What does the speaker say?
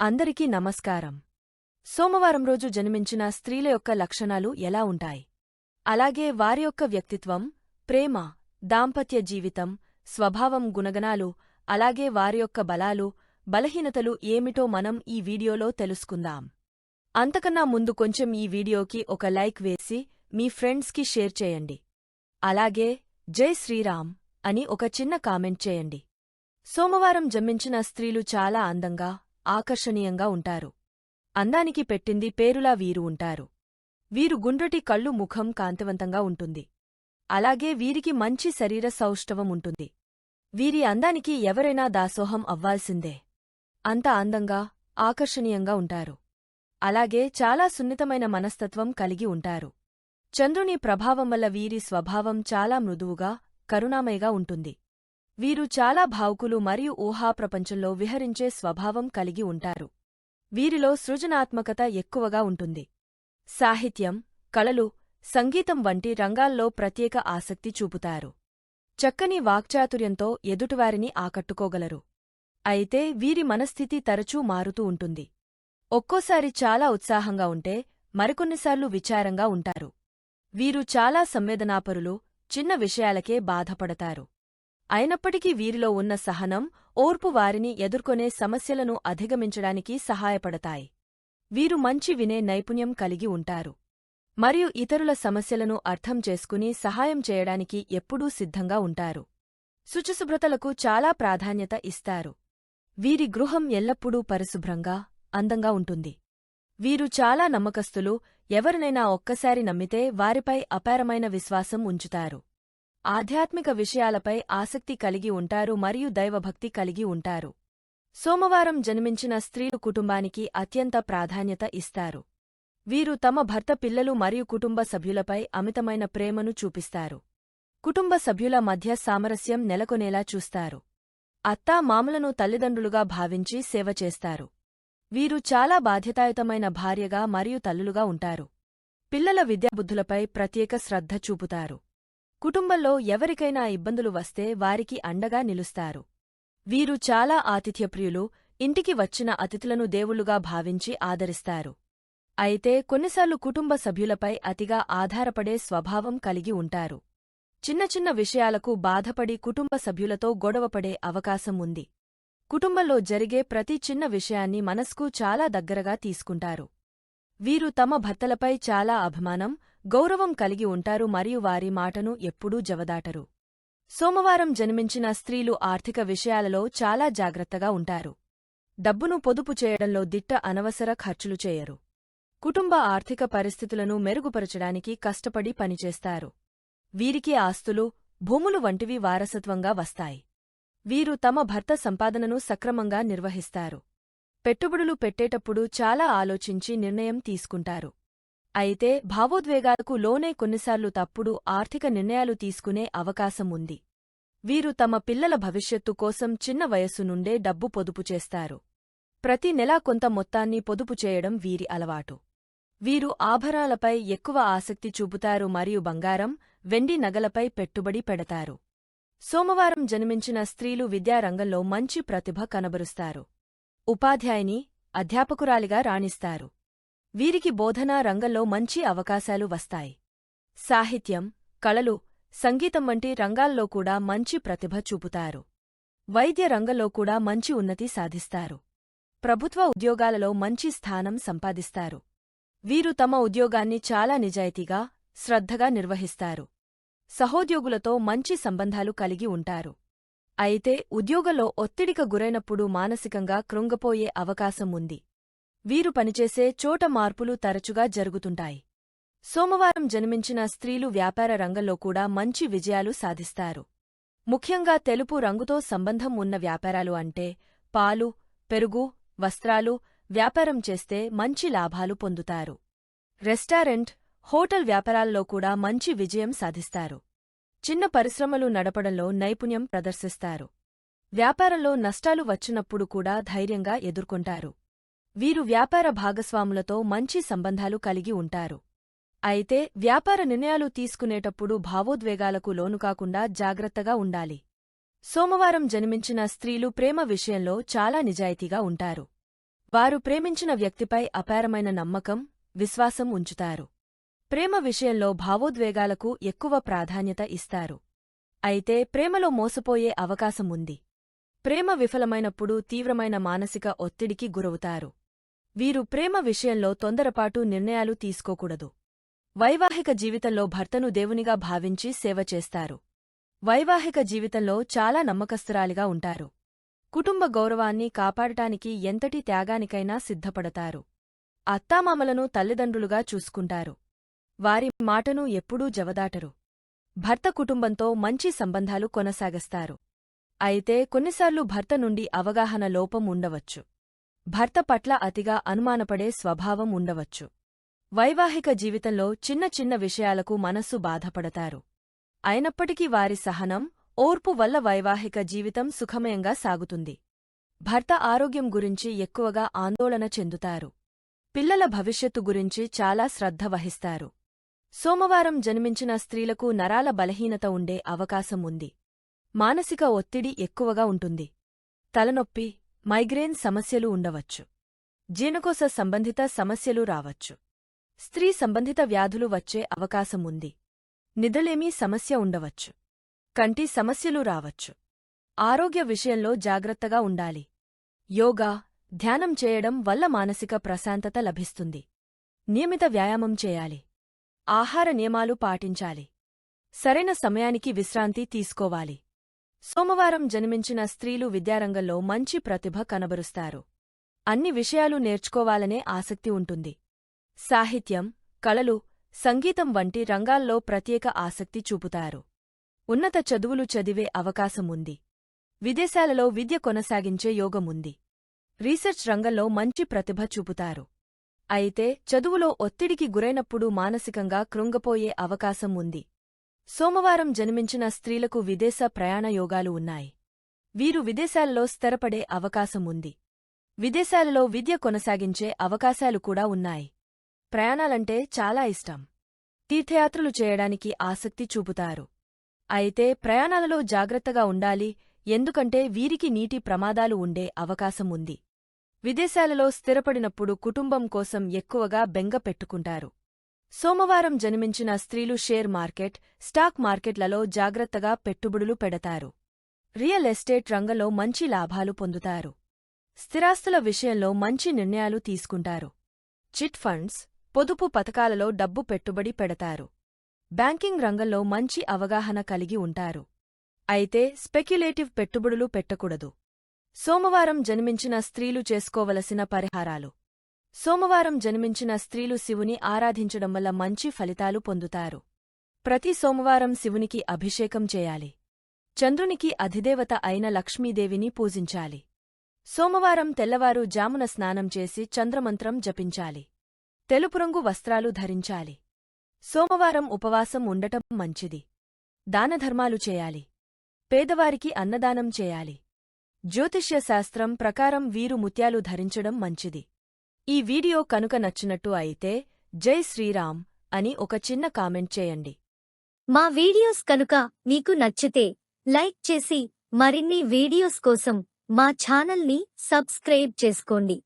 అందరికీ నమస్కారం. సోమవారం రోజు జన్మించిన స్త్రీల యొక్క లక్షణాలు ఎలా ఉంటాయి? అలాగే వారి యొక్క వ్యక్తిత్వం ప్రేమ దాంపత్య జీవితం స్వభావం గుణగణాలు అలాగే వారి యొక్క బలాలు బలహీనతలు ఏమిటో మనం ఈ వీడియోలో తెలుసుకుందాం. అంతకన్నా ముందు కొంచెం ఈ వీడియోకి ఒక లైక్ వేసి మీ ఫ్రెండ్స్కి షేర్ చేయండి. అలాగే జై శ్రీరామ్ అని ఒక చిన్న కామెంట్ చేయండి. సోమవారం జన్మించిన స్త్రీలు చాలా అందంగా ఆకర్షణీయంగా ఉంటారు. అందానికి పెట్టింది పేరులా వీరు ఉంటారు. వీరు గుండ్రటి కళ్ళు ముఖం కాంతివంతంగా ఉంటుంది. అలాగే వీరికి మంచి శరీర సౌష్ఠవం ఉంటుంది. వీరి అందానికి ఎవరైనా దాసోహం అవ్వాల్సిందే. అంత అందంగా ఆకర్షణీయంగా ఉంటారు. అలాగే చాలా సున్నితమైన మనస్తత్వం కలిగి ఉంటారు. చంద్రుని ప్రభావం వల్ల వీరి స్వభావం చాలా మృదువుగా కరుణామయగా ఉంటుంది. వీరు చాలా భావుకులు మరియు ఊహాప్రపంచంలో విహరించే స్వభావం కలిగి ఉంటారు. వీరిలో సృజనాత్మకత ఎక్కువగా ఉంటుంది. సాహిత్యం కళలు సంగీతం వంటి రంగాల్లో ప్రత్యేక ఆసక్తి చూపుతారు. చక్కని వాక్చాతుర్యంతో ఎదుటివారిని ఆకట్టుకోగలరు. అయితే వీరి మనస్థితి తరచూ మారుతూ ఉంటుంది. ఒక్కోసారి చాలా ఉత్సాహంగా ఉంటే మరికొన్నిసార్లు విచారంగా ఉంటారు. వీరు చాలా సంవేదనాపరులు చిన్న విషయాలకే బాధపడతారు. అయినప్పటికీ వీరిలో ఉన్న సహనం ఓర్పు వారిని ఎదుర్కొనే సమస్యలను అధిగమించడానికి సహాయపడతాయి. వీరు మంచి వినే నైపుణ్యం కలిగి ఉంటారు. మరియు ఇతరుల సమస్యలను అర్థం చేసుకుని సహాయం చేయడానికి ఎప్పుడూ సిద్ధంగా ఉంటారు. శుచిశుభ్రతలకు చాలా ప్రాధాన్యత ఇస్తారు. వీరి గృహం ఎల్లప్పుడూ పరిశుభ్రంగా అందంగా ఉంటుంది. వీరు చాలా నమ్మకస్తులు ఎవరినైనా ఒక్కసారి నమ్మితే వారిపై అపారమైన విశ్వాసం ఉంచుతారు. ఆధ్యాత్మిక విషయాలపై ఆసక్తి కలిగి ఉంటారు మరియు దైవభక్తి కలిగి ఉంటారు. సోమవారం జన్మించిన స్త్రీలు కుటుంబానికి అత్యంత ప్రాధాన్యత ఇస్తారు. వీరు తమ భర్త పిల్లలు మరియు కుటుంబ సభ్యులపై అమితమైన ప్రేమను చూపిస్తారు. కుటుంబ సభ్యుల మధ్య సామరస్యం నెలకొనేలా చూస్తారు. అత్తా మామలను తల్లిదండ్రులుగా భావించి సేవ చేస్తారు. వీరు చాలా బాధ్యతాయుతమైన భార్యగా మరియు తల్లులుగా ఉంటారు. పిల్లల విద్యాబుద్ధులపై ప్రత్యేక శ్రద్ధ చూపుతారు. కుటుంబంలో ఎవరికైనా ఇబ్బందులు వస్తే వారికి అండగా నిలుస్తారు. వీరు చాలా ఆతిథ్యప్రియులు ఇంటికి వచ్చిన అతిథులను దేవుళ్ళుగా భావించి ఆదరిస్తారు. అయితే కొన్నిసార్లు కుటుంబ సభ్యులపై అతిగా ఆధారపడే స్వభావం కలిగి ఉంటారు. చిన్న చిన్న విషయాలకు బాధపడి కుటుంబ సభ్యులతో గొడవపడే అవకాశం ఉంది. కుటుంబంలో జరిగే ప్రతి చిన్న విషయాన్ని మనస్కు చాలా దగ్గరగా తీసుకుంటారు. వీరు తమ భర్తలపై చాలా అభిమానం గౌరవం కలిగి ఉంటారు మరియు వారి మాటను ఎప్పుడూ జవదాటరు. సోమవారం జన్మించిన స్త్రీలు ఆర్థిక విషయాలలో చాలా జాగ్రత్తగా ఉంటారు. డబ్బును పొదుపు చేయడంలో దిట్ట అనవసర ఖర్చులు చేయరు. కుటుంబ ఆర్థిక పరిస్థితులను మెరుగుపరచడానికి కష్టపడి పనిచేస్తారు. వీరికి ఆస్తులు భూములు వంటివి వారసత్వంగా వస్తాయి. వీరు తమ భర్త సంపాదనను సక్రమంగా నిర్వహిస్తారు. పెట్టుబడులు పెట్టేటప్పుడు చాలా ఆలోచించి నిర్ణయం తీసుకుంటారు. అయితే భావోద్వేగాలకు లోనే కొన్నిసార్లు తప్పుడు ఆర్థిక నిర్ణయాలు తీసుకునే అవకాశం ఉంది. వీరు తమ పిల్లల భవిష్యత్తు కోసం చిన్న వయస్సు నుండే డబ్బు పొదుపు చేస్తారు. ప్రతి నెలా కొంత మొత్తాన్ని పొదుపు చేయడం వీరి అలవాటు. వీరు ఆభరాలపై ఎక్కువ ఆసక్తి చూపుతారు మరియు బంగారం వెండి నగలపై పెట్టుబడి పెడతారు. సోమవారం జన్మించిన స్త్రీలు విద్యారంగంలో మంచి ప్రతిభ కనబరుస్తారు. ఉపాధ్యాయుని అధ్యాపకురాలిగా రాణిస్తారు. వీరికి బోధనా రంగంలో మంచి అవకాశాలు వస్తాయి. సాహిత్యం కళలు సంగీతం వంటి రంగాల్లో కూడా మంచి ప్రతిభ చూపుతారు. వైద్య రంగంలో కూడా మంచి ఉన్నతి సాధిస్తారు. ప్రభుత్వ ఉద్యోగాలలో మంచి స్థానం సంపాదిస్తారు. వీరు తమ ఉద్యోగాన్ని చాలా నిజాయితీగా శ్రద్ధగా నిర్వహిస్తారు. సహోద్యోగులతో మంచి సంబంధాలు కలిగి ఉంటారు. అయితే ఉద్యోగంలో ఒత్తిడిక గురైనప్పుడు మానసికంగా కృంగపోయే అవకాశం ఉంది. వీరు పనిచేసే చోట మార్పులు తరచుగా జరుగుతుంటాయి. సోమవారం జన్మించిన స్త్రీలు వ్యాపార రంగంలో కూడా మంచి విజయాలు సాధిస్తారు. ముఖ్యంగా తెలుపు రంగుతో సంబంధం ఉన్న వ్యాపారాలు అంటే పాలు పెరుగు వస్త్రాలు వ్యాపారం చేస్తే మంచి లాభాలు పొందుతారు. రెస్టారెంట్ హోటల్ వ్యాపారాల్లో కూడా మంచి విజయం సాధిస్తారు. చిన్న పరిశ్రమలు నడపడంలో నైపుణ్యం ప్రదర్శిస్తారు. వ్యాపారంలో నష్టాలు వచ్చినప్పుడు కూడా ధైర్యంగా ఎదుర్కొంటారు. వీరు వ్యాపార భాగస్వాములతో మంచి సంబంధాలు కలిగి ఉంటారు. అయితే వ్యాపార నిర్ణయాలు తీసుకునేటప్పుడు భావోద్వేగాలకు లోనుకాకుండా జాగ్రత్తగా ఉండాలి. సోమవారం జన్మించిన స్త్రీలు ప్రేమ విషయంలో చాలా నిజాయితీగా ఉంటారు. వారు ప్రేమించిన వ్యక్తిపై అపారమైన నమ్మకం విశ్వాసం ఉంచుతారు. ప్రేమ విషయంలో భావోద్వేగాలకు ఎక్కువ ప్రాధాన్యత ఇస్తారు. అయితే ప్రేమలో మోసపోయే అవకాశం ఉంది. ప్రేమ విఫలమైనప్పుడు తీవ్రమైన మానసిక ఒత్తిడికి గురవుతారు. వీరు ప్రేమ విషయంలో తొందరపాటు నిర్ణయాలు తీసుకోకూడదు. వైవాహిక జీవితంలో భర్తను దేవునిగా భావించి సేవ చేస్తారు. వైవాహిక జీవితంలో చాలా నమ్మకస్తురాలిగా ఉంటారు. కుటుంబ గౌరవాన్ని కాపాడటానికి ఎంతటి త్యాగానికైనా సిద్ధపడతారు. అత్తామామలను తల్లిదండ్రులుగా చూసుకుంటారు. వారి మాటను ఎప్పుడూ జవదాటరు. భర్త కుటుంబంతో మంచి సంబంధాలు కొనసాగిస్తారు. అయితే కొన్నిసార్లు భర్త నుండి అవగాహన లోపం ఉండవచ్చు. భర్త పట్ల అతిగా అనుమానపడే స్వభావం ఉండవచ్చు. వైవాహిక జీవితంలో చిన్న చిన్న విషయాలకు మనస్సు బాధపడతారు. అయినప్పటికీ వారి సహనం ఓర్పు వల్ల వైవాహిక జీవితం సుఖమయంగా సాగుతుంది. భర్త ఆరోగ్యం గురించి ఎక్కువగా ఆందోళన చెందుతారు. పిల్లల భవిష్యత్తు గురించి చాలా శ్రద్ధ వహిస్తారు. సోమవారం జన్మించిన స్త్రీలకు నరాల బలహీనత ఉండే అవకాశం ఉంది. మానసిక ఒత్తిడి ఎక్కువగా ఉంటుంది. తలనొప్పి మైగ్రేన్ సమస్యలు ఉండవచ్చు. జీర్ణకోశ సంబంధిత సమస్యలు రావచ్చు. స్త్రీ సంబంధిత వ్యాధులు వచ్చే అవకాశం ఉంది. నిద్రలేమీ సమస్య ఉండవచ్చు. కంటి సమస్యలు రావచ్చు. ఆరోగ్య విషయంలో జాగ్రత్తగా ఉండాలి. యోగా ధ్యానం చేయడం వల్ల మానసిక ప్రశాంతత లభిస్తుంది. నియమిత వ్యాయామం చేయాలి. ఆహార నియమాలు పాటించాలి. సరైన సమయానికి విశ్రాంతి తీసుకోవాలి. సోమవారం జన్మించిన స్త్రీలు విద్యారంగంలో మంచి ప్రతిభ కనబరుస్తారు. అన్ని విషయాలు నేర్చుకోవాలనే ఆసక్తి ఉంటుంది. సాహిత్యం కళలు సంగీతం వంటి రంగాల్లో ప్రత్యేక ఆసక్తి చూపుతారు. ఉన్నత చదువులు చదివే అవకాశముంది విదేశాలలో విద్య కొనసాగించే యోగముంది రీసెర్చ్ రంగంలో మంచి ప్రతిభ చూపుతారు. అయితే చదువులో ఒత్తిడికి గురైనప్పుడు మానసికంగా కృంగపోయే అవకాశం ఉంది. సోమవారం జన్మించిన స్త్రీలకు విదేశ ప్రయాణ యోగాలు ఉన్నాయి. వీరు విదేశాలలో స్థిరపడే అవకాశం ఉంది. విదేశాలలో విద్య కొనసాగించే అవకాశాలు కూడా ఉన్నాయి. ప్రయాణాలంటే చాలా ఇష్టం. తీర్థయాత్రలు చేయడానికి ఆసక్తి చూపుతారు. అయితే ప్రయాణాలలో జాగ్రత్తగా ఉండాలి ఎందుకంటే వీరికి నీటి ప్రమాదాలు ఉండే అవకాశం ఉంది. విదేశాలలో స్థిరపడినప్పుడు కుటుంబం కోసం ఎక్కువగా బెంగ పెట్టుకుంటారు. సోమవారం జన్మించిన స్త్రీలు షేర్ మార్కెట్ స్టాక్ మార్కెట్లలో జాగ్రత్తగా పెట్టుబడులు పెడతారు. రియల్ ఎస్టేట్ రంగంలో మంచి లాభాలు పొందుతారు. స్థిరాస్తుల విషయంలో మంచి నిర్ణయాలు తీసుకుంటారు. చిట్ ఫండ్స్ పొదుపు పథకాలలో డబ్బు పెట్టుబడి పెడతారు. బ్యాంకింగ్ రంగంలో మంచి అవగాహన కలిగి ఉంటారు. అయితే స్పెక్యులేటివ్ పెట్టుబడులు పెట్టకూడదు. సోమవారం జన్మించిన స్త్రీలు చేసుకోవలసిన పరిహారాలు. సోమవారం జన్మించిన స్త్రీలు శివుని ఆరాధించడం వల్ల మంచి ఫలితాలు పొందుతారు. ప్రతి సోమవారం శివునికి అభిషేకం చేయాలి. చంద్రునికి అధిదేవత అయిన లక్ష్మీదేవిని పూజించాలి. సోమవారం తెల్లవారు జామున స్నానం చేసి చంద్రమంత్రం జపించాలి. తెలుపు రంగు వస్త్రాలు ధరించాలి. సోమవారం ఉపవాసం ఉండటం మంచిది. దానధర్మాలు చేయాలి. పేదవారికి అన్నదానం చేయాలి. జ్యోతిష్యశాస్త్రం ప్రకారం వీరు ముత్యాలు ధరించడం మంచిది. ఈ వీడియో కనుక నచ్చినట్టు అయితే జై శ్రీరామ్ అని ఒక చిన్న కామెంట్ చేయండి. మా వీడియోస్ కనుక మీకు నచ్చితే లైక్ చేసి మరిన్ని వీడియోస్ కోసం మా ఛానల్ని సబ్స్క్రైబ్ చేసుకోండి.